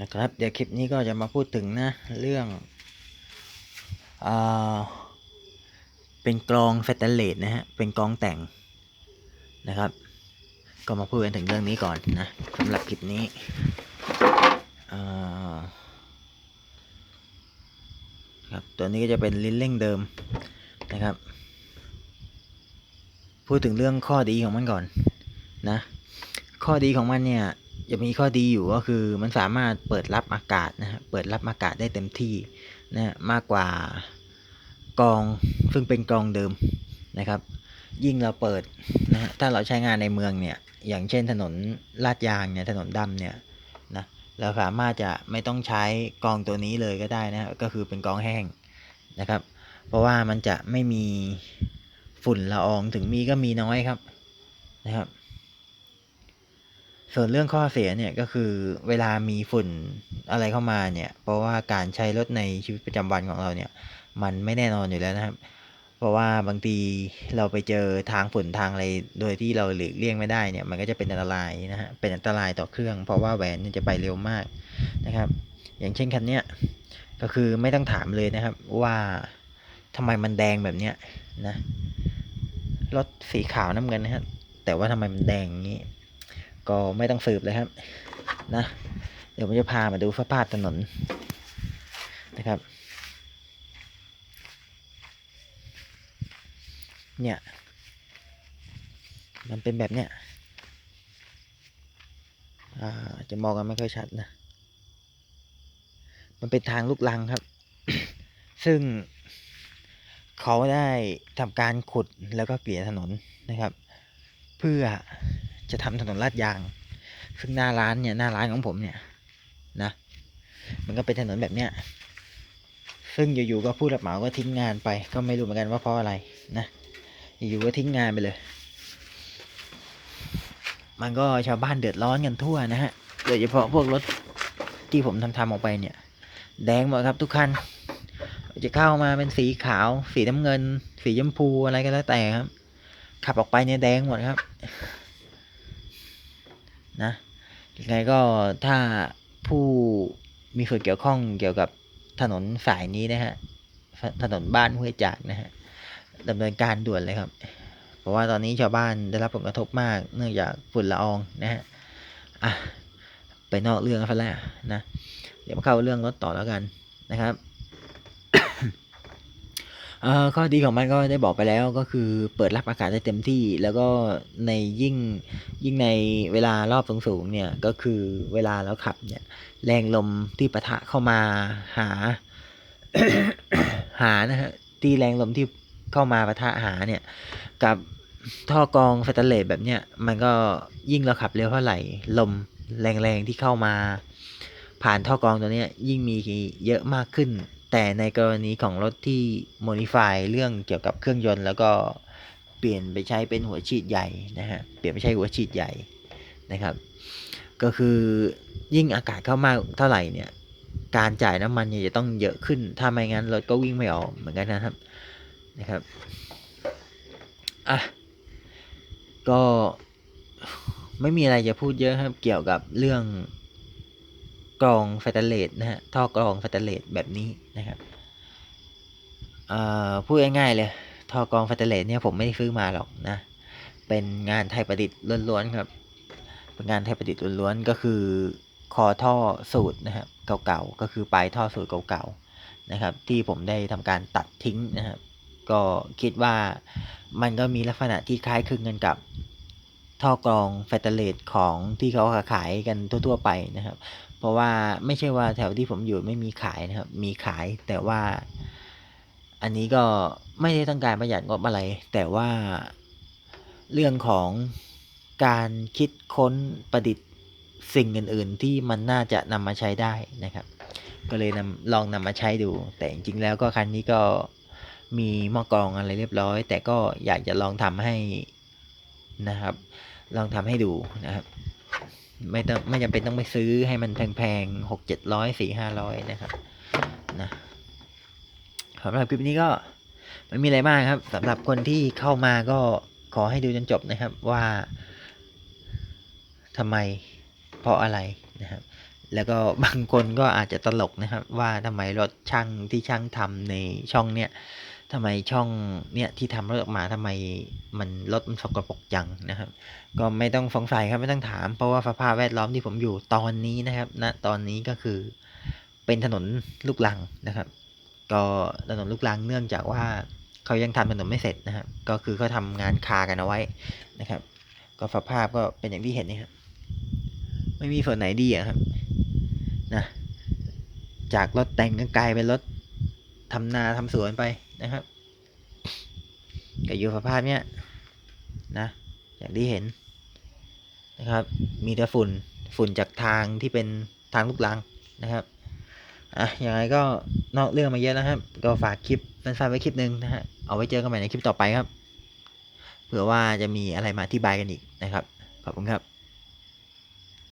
นะครับ เดี๋ยวคลิปนี้ก็จะมาพูดถึงนะ เรื่องอ่าเป็นกรองแฟตเตเลตนะฮะ เป็นกรองแต่งนะครับ ก็มาพูดกันถึงเรื่องนี้ก่อนนะสำหรับคลิปนี้ครับตัวนี้ก็จะเป็นลิ้นเร่งเดิมนะครับ พูดถึงเรื่องข้อดีของมันก่อนนะ ข้อดีของมันเนี่ย จะมีข้อดีอยู่ก็คือมันสามารถเปิดรับอากาศนะฮะเปิดรับอากาศได้เต็มที่นะฮะมากกว่ากองซึ่งเป็นกองเดิมนะครับ ยิ่งเราเปิดนะฮะถ้าเราใช้งานในเมืองเนี่ย อย่างเช่นถนนลาดยางเนี่ยถนนดำเนี่ยนะเราสามารถจะไม่ต้องใช้กองตัวนี้เลยก็ได้นะฮะก็คือเป็นกองแห้งนะครับ เพราะว่ามันจะไม่มีฝุ่นละอองถึงมีก็มีน้อยครับนะครับ ส่วนเรื่องข้อเสียเนี่ยก็คือเวลามีฝุ่นอะไรเข้ามาเนี่ย เพราะว่าการใช้รถในชีวิตประจำวันของเราเนี่ย มันไม่แน่นอนอยู่แล้วนะครับ เพราะว่าบางทีเราไปเจอทางฝุ่นทางอะไรโดยที่เราหลีกเลี่ยงไม่ได้เนี่ย มันก็จะเป็นอันตรายนะฮะเป็นอันตรายต่อเครื่อง เพราะว่าแหวนจะไปเร็วมากนะครับ อย่างเช่นคันเนี้ยก็คือไม่ต้องถามเลยนะครับว่าทำไมมันแดงแบบเนี้ยนะรถสีขาวน้ำเงินนะฮะแต่ว่าทำไมมันแดงอย่างนี้ ก็ไม่ต้องสืบเลยครับนะ เดี๋ยวผมจะพามาดูสภาพถนนนะครับ เนี่ย มันเป็นแบบเนี้ยอาจะมองกันไม่ค่อยชัดนะ มันเป็นทางลูกลังครับ ซึ่งเขาได้ทำการขุดแล้วก็เกลี่ยถนนนะครับ เพื่อ จะทำถนนลาดยาง ซึ่งหน้าร้านเนี่ยหน้าร้านของผมเนี่ยนะ มันก็เป็นถนนแบบเนี้ย ซึ่งอยู่ๆก็ผู้รับเหมาก็ทิ้งงานไป ก็ไม่รู้เหมือนกันว่าเพราะอะไรนะอยู่ๆก็ทิ้งงานไปเลย มันก็ชาวบ้านเดือดร้อนกันทั่วนะฮะ โดยเฉพาะพวกรถที่ผมทำทำออกไปเนี่ย แดงหมดครับทุกคันจะเข้ามาเป็นสีขาว สีน้ำเงิน สีชมพูอะไรก็แล้วแต่ครับ ขับออกไปเนี่ยแดงหมดครับ นะยังไงก็ถ้าผู้มีส่วนเกี่ยวข้องเกี่ยวกับถนนสายนี้นะฮะ ถนนบ้านห้วยจากนะฮะดำเนินการด่วนเลยครับ เพราะว่าตอนนี้ชาวบ้านได้รับผลกระทบมาก เนื่องจากฝุ่นละอองนะฮะ อะ ไปนอกเรื่องกันซะแล้วนะ เดี๋ยวมาเข้าเรื่องรถต่อแล้วกันนะครับ เอ่อข้อดีของมันก็ได้บอกไปแล้วก็คือเปิดรับอากาศได้เต็มที่ แล้วก็ในยิ่งยิ่งในเวลารอบสูงๆเนี่ยก็คือเวลาเราขับเนี่ยแรงลมที่ปะทะเข้ามาหา หานะฮะที่แรงลมที่เข้ามาปะทะหาเนี่ยกับท่อกรองสแตนเลสแบบเนี้ยมันก็ยิ่งเราขับเร็วเท่าไหร่ลมแรงๆที่เข้ามา ผ่านท่อกรองตัวเนี้ยยิ่งมีเยอะมากขึ้น แต่ในกรณีของรถที่ modify เรื่องเกี่ยวกับเครื่องยนต์ แล้วก็เปลี่ยนไปใช้เป็นหัวฉีดใหญ่นะฮะเปลี่ยนไปใช้หัวฉีดใหญ่นะครับ ก็คือยิ่งอากาศเข้ามากเท่าไหร่เนี่ยการจ่ายน้ำมันเนี่ยจะต้องเยอะขึ้น ถ้าไม่งั้นรถก็วิ่งไม่ออกเหมือนกันนะครับนะครับอะก็ไม่มีอะไรจะพูดเยอะครับเกี่ยวกับเรื่อง รองแฟตเลตนะฮะท่อกรองแฟตเลตแบบนี้นะครับพูดง่ายๆเลยท่อกรองแฟตเลตเนี่ยผมไม่ได้ซื้อมาหรอกนะ เป็นงานไทยประดิษฐ์ล้วนๆครับ เป็นงานไทยประดิษฐ์ล้วนๆก็คือคอท่อสูตรนะครับเก่าๆก็คือปลายท่อสูตรเก่าๆนะครับ ที่ผมได้ทำการตัดทิ้งนะครับ ก็คิดว่ามันก็มีลักษณะที่คล้ายคลึงกันกับท่อกรองแฟตเลตของที่เขาขายกันทั่ว ๆ ไปนะครับ ราะว่าไม่ใช่ว่าแถวที่ผมอยู่ไม่มีขายนะครับ มีขายแต่ว่า อันนี้ก็ไม่ได้ต้องการประหยัดงบอะไร แต่ว่าเรื่องของการคิดค้นประดิษฐ์สิ่งอื่น ๆ ที่มันน่าจะนำมาใช้ได้นะครับ ก็เลยนำลองนำมาใช้ดู แต่จริง ๆ แล้วก็คันนี้ก็มีหม้อกรองอะไรเรียบร้อย แต่ก็อยากจะลองทำให้นะครับ ลองทำให้ดูนะครับ ไม่ต้องไม่จำเป็นต้องไปซื้อให้มันแพงๆหกเจ็ดร้อยสี่ห้าร้อยนะครับนะสำหรับคลิปนี้ก็ไม่มีอะไรมากครับสำหรับคนที่เข้ามาก็ขอให้ดูจนจบนะครับว่าทำไมเพราะอะไรนะครับ แล้วก็บางคนก็อาจจะตลกนะครับ ว่าทำไมรถช่างที่ช่างทำในช่องเนี้ย ทำไมช่องเนี่ยที่ทำรถออกมาทำไมมันรถมันสกปรกจังนะครับ ก็ไม่ต้องสงสัยครับไม่ต้องถาม เพราะว่าสภาพแวดล้อมที่ผมอยู่ตอนนี้นะครับณตอนนี้ก็คือเป็นถนนลูกลังนะครับ ก็ถนนลูกลังเนื่องจากว่าเขายังทำถนนไม่เสร็จนะครับ ก็คือเขาทำงานคากันเอาไว้นะครับ ก็สภาพก็เป็นอย่างที่เห็นนี่ครับไม่มีส่วนไหนดีอะครับนะจากรถแต่งก็กลายเป็นรถทำนาทำสวนไป นะครับก็อยู่สภาพเนี้ยนะอย่างที่เห็นนะครับ มีแต่ฝุ่นฝุ่นจากทางที่เป็นทางลูกลังนะครับอะยังไงก็นอกเรื่องมาเยอะนะครับ ก็ฝากคลิปสั้นๆไว้คลิปหนึ่งนะฮะเอาไว้เจอกันใหม่ในคลิปต่อไปครับ เผื่อว่าจะมีอะไรมาอธิบายกันอีกนะครับขอบคุณครับ